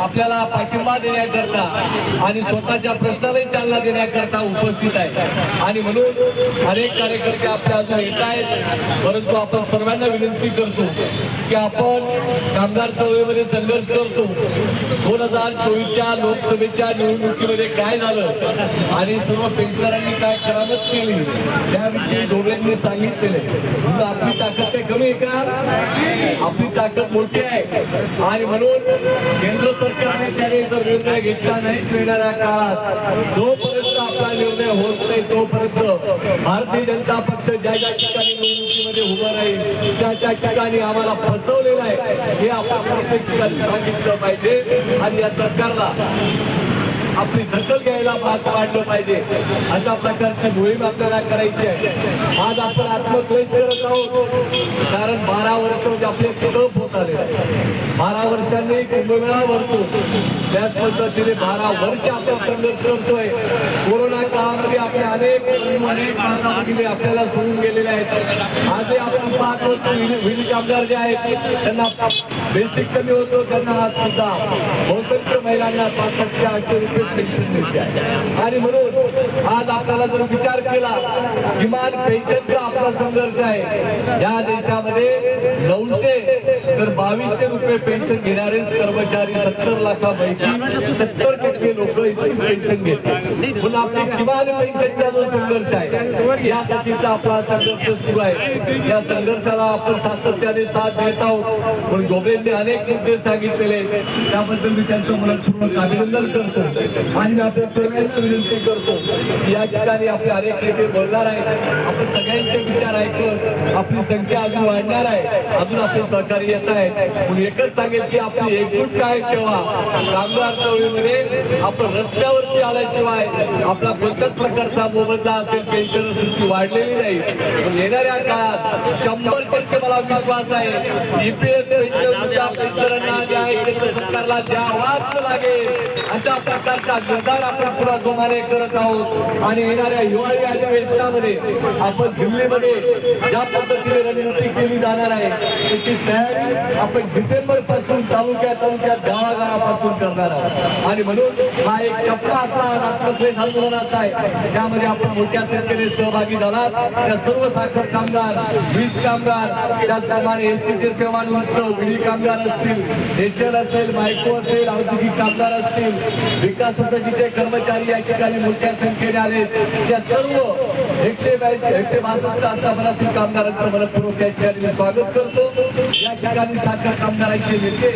आपल्याला पाठिंबा देण्याकरता आणि स्वतःच्या प्रश्नालाही चालना देण्याकरता उपस्थित आहे. आणि म्हणून अनेक कार्यकर्ते आपल्या अजून येत आहेत. परंतु आपण सर्वांना विनंती करतो की आपण कामगार चळवळीमध्ये संघर्ष करतो. दोन हजार चोवीसच्या लोकसभेच्या निवडणुकीमध्ये काय झालं आणि सर्व पेन्शनरांनी काय करामत केली त्याविषयी डोळ्यांनी सांगितलेले म्हणून आपली ताकद काही कमी आहे का? आपली ताकद मोठी आहे. आणि म्हणून केंद्र निर्णय घेतला नाही येणाऱ्या काळात जोपर्यंत आपला निर्णय होत नाही तोपर्यंत भारतीय जनता पक्ष ज्या ज्या ठिकाणी निवडणुकीमध्ये उभं राहील त्या त्या ठिकाणी आम्हाला फसवलेलं आहे हे आपण प्रत्येक ठिकाणी सांगितलं पाहिजे आणि या सरकारला आपली दखल घ्यायला भाग पाडलं पाहिजे अशा प्रकारची मोहीम आपल्याला करायची आहे आज आपण आत्मक्लेश करत आहोत. कारण बारा वर्ष म्हणजे आपले तप होत आले बारा वर्षांनी कुंभमेळा भरतो? त्याच पद्धतीने बारा वर्ष आपण संघर्ष करतोय. कोरोना काळामध्ये आपले अनेक अनेक आपल्याला सोडून गेलेले आहेत. आजही आपण पाहतो विली- कामगार जे आहेत त्यांना बेसिक कमी होतो त्यांना आज सुद्धा बहुसंख्य महिलांना पासष्टशे आठशे रुपये पेन्शन मिळते. आणि म्हणून आज आपल्याला जर विचार केला किमान पेन्शनचा आपला संघर्ष आहे. या देशामध्ये नऊशे तर बावीसशे रुपये पेन्शन घेणारे कर्मचारी सत्तर लाखापैकी सत्तर टक्के लोक इतकीच पेन्शन घेतात. पण आपली किमान पेन्शनचा जो संघर्ष आहे यासाठीचा आपला संघर्ष सुरू आहे. या संघर्षाला आपण सातत्याने साथ देत आहोत. पण गोबेंनी अनेक मुद्दे सांगितलेले आहेत. त्याबद्दल मी त्यांचं मनपूर्वक अभिनंदन करतो. आणि मी आपल्या सर्वांना विनंती करतो या ठिकाणी आपले अनेक नेते बोलणार आहेत. आपण सगळ्यांचे विचार ऐकून आपली संख्या अजून वाढणार आहे. अजून आपले सहकारी येत म्हणून एकच सांगेल की आपली एकजूट काय ठेवा कामगार चळवळीमध्ये आपण रस्त्यावरती आल्याशिवाय आपला कोणत्याच प्रकारचा मोबदला असेल पेन्शन असेल ती वाढलेली नाही. पण येणाऱ्या काळात शंभर टक्के मला विश्वास आहे ईपीएस पेन्शन पेन्शनरांना न्याय केंद्र सरकारला द्यावाच लागेल अशा प्रकारचा गदार आपण पुन्हा जोमाने करत आहोत. आणि येणाऱ्या हिवाळी अधिवेशनामध्ये आपण दिल्लीमध्ये ज्या पद्धतीने रणनीती केली जाणार आहे त्याची तयारी आपण डिसेंबरपासून तालुक्या तालुक्यात गावागावापासून करणार आहोत. आणि म्हणून हा एक टप्पा आपला आत्मक्लेश आंदोलनाचा आहे. त्यामध्ये आपण मोठ्या संख्येने सहभागी झालात. त्या सर्व साखर कामगार वीज कामगार त्याचप्रमाणे एस टीचे सेवानिवृत्त विधी कामगार कामगार असतील नेचर असेल बायको असेल औद्योगिक कामगार असतील विकास सोसायटीचे कर्मचारी या ठिकाणी मोठ्या संख्येने आले त्या सर्व एकशे ब्याऐंशी एकशे बासष्ट आस्थापनातील कामगारांचं मनपूर्वक या ठिकाणी मी स्वागत करतो. या ठिकाणी साखर कामगारांचे नेते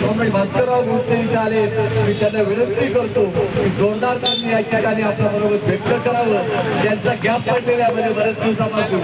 कॉम्रेड भास्करराव मुळसे इथे आले मी त्यांना विनंती करतो की जोरदार त्यांनी या ठिकाणी आपल्या बरोबर व्यक्त करावं. त्यांचा गॅप पडलेल्या मध्ये म्हणजे बऱ्याच दिवसापासून.